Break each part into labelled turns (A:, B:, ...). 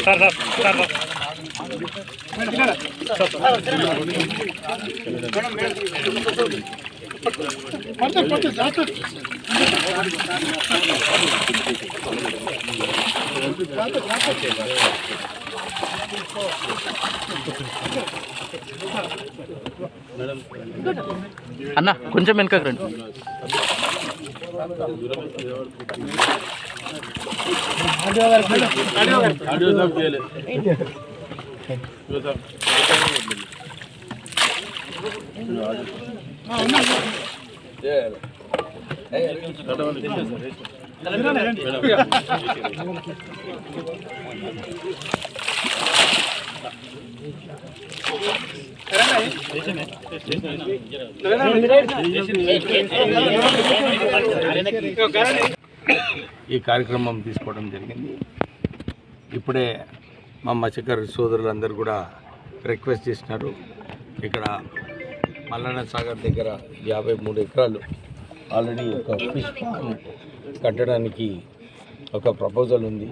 A: జాగ్రత్త అన్న
B: కొంచెం వెనకకు రండి.
C: ఈ కార్యక్రమం తీసుకోవడం జరిగింది. ఇప్పుడే మా మత్స్యకారు సోదరులందరూ కూడా రిక్వెస్ట్ చేసినారు. ఇక్కడ మల్లన్న సాగర్ దగ్గర యాభై మూడు ఎకరాలు ఆల్రెడీ ఒక ఫిష్ ఫార్మ్ కట్టడానికి ఒక ప్రపోజల్ ఉంది.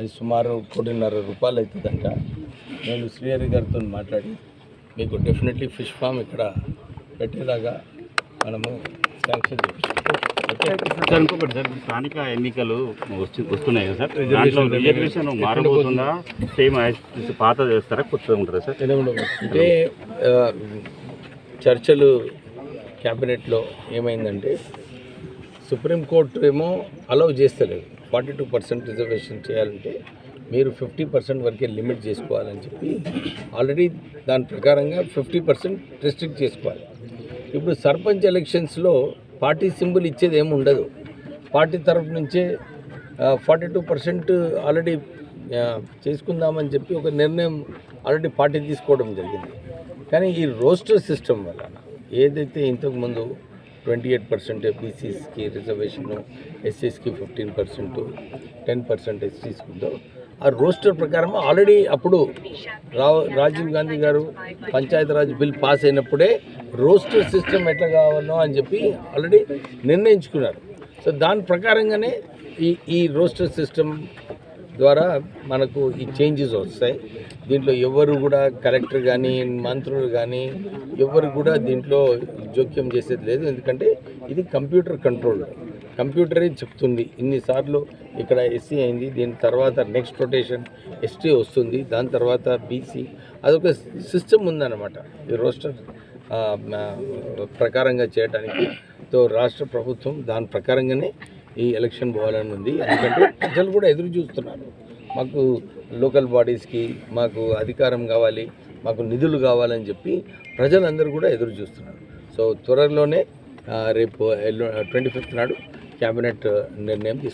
C: అది సుమారు కోటిన్నర రూపాయలు అవుతుందంట. నేను శ్రీహరి గారితో మాట్లాడి మీకు డెఫినెట్లీ ఫిష్ ఫామ్ ఇక్కడ పెట్టేలాగా మనము శాంక్షన్
A: సార్ ఇంకొకటి సార్ స్థానిక ఎన్నికలు వచ్చి వస్తున్నాయి కదా సార్? దాంట్లో రిజర్వేషన్ మారబోతుందా? సేమ్ పాత చేస్తారా కొత్తగా ఉంటుందా సార్?
C: అంటే చర్చలు క్యాబినెట్లో ఏమైందంటే సుప్రీంకోర్టు ఏమో అలౌ చేస్తలేదు. ఫార్టీ టూ పర్సెంట్ రిజర్వేషన్ చేయాలంటే మీరు ఫిఫ్టీ పర్సెంట్ వరకే లిమిట్ చేసుకోవాలని చెప్పి ఆల్రెడీ దాని ప్రకారంగా ఫిఫ్టీ పర్సెంట్ రిస్ట్రిక్ట్ చేసుకోవాలి. ఇప్పుడు సర్పంచ్ ఎలక్షన్స్లో పార్టీ సింబల్ ఇచ్చేది ఏమి ఉండదు. పార్టీ తరఫు నుంచే ఫార్టీ టూ పర్సెంట్ ఆల్రెడీ చేసుకుందామని చెప్పి ఒక నిర్ణయం ఆల్రెడీ పార్టీ తీసుకోవడం జరిగింది. కానీ ఈ రోస్టర్ సిస్టమ్ వలన ఏదైతే ఇంతకుముందు ట్వంటీ ఎయిట్ పర్సెంట్ బీసీస్కి రిజర్వేషన్ ఎస్సీస్కి ఫిఫ్టీన్ పర్సెంట్ టెన్ పర్సెంట్ ఎస్సీస్కి ఉందో ఆ రోస్టర్ ప్రకారం ఆల్రెడీ అప్పుడు రావ్ రాజీవ్ గాంధీ గారు పంచాయతీరాజ్ బిల్ పాస్ అయినప్పుడే రోస్టర్ సిస్టమ్ ఎట్లా కావాలో అని చెప్పి ఆల్రెడీ నిర్ణయించుకున్నారు. సో దాని ప్రకారంగానే ఈ ఈ రోస్టర్ సిస్టమ్ ద్వారా మనకు ఈ చేంజెస్ వస్తాయి. దీంట్లో ఎవరు కూడా కలెక్టర్ కానీ మంత్రులు కానీ ఎవరు కూడా దీంట్లో జోక్యం చేసేది లేదు. ఎందుకంటే ఇది కంప్యూటర్ కంట్రోల్ కంప్యూటరే చెప్తుంది. ఇన్నిసార్లు ఇక్కడ ఎస్సీ అయింది దీని తర్వాత నెక్స్ట్ రొటేషన్ ఎస్టీ వస్తుంది దాని తర్వాత బీసీ అదొక సిస్టమ్ ఉందన్నమాట. ఈ రోస్టర్ ప్రకారంగా చేయడానికి తో రాష్ట్ర ప్రభుత్వం దాని ప్రకారంగానే ఈ ఎలక్షన్ పోవాలని ఉంది. ఎందుకంటే ప్రజలు కూడా ఎదురు చూస్తున్నారు. మాకు లోకల్ బాడీస్కి మాకు అధికారం కావాలి మాకు నిధులు కావాలని చెప్పి ప్రజలందరూ కూడా ఎదురు చూస్తున్నారు. సో త్వరలోనే రేపు రేపు ట్వంటీ ఫిఫ్త్ నాడు క్యాబినెట్ నిర్ణయం తీసుకుంటారు.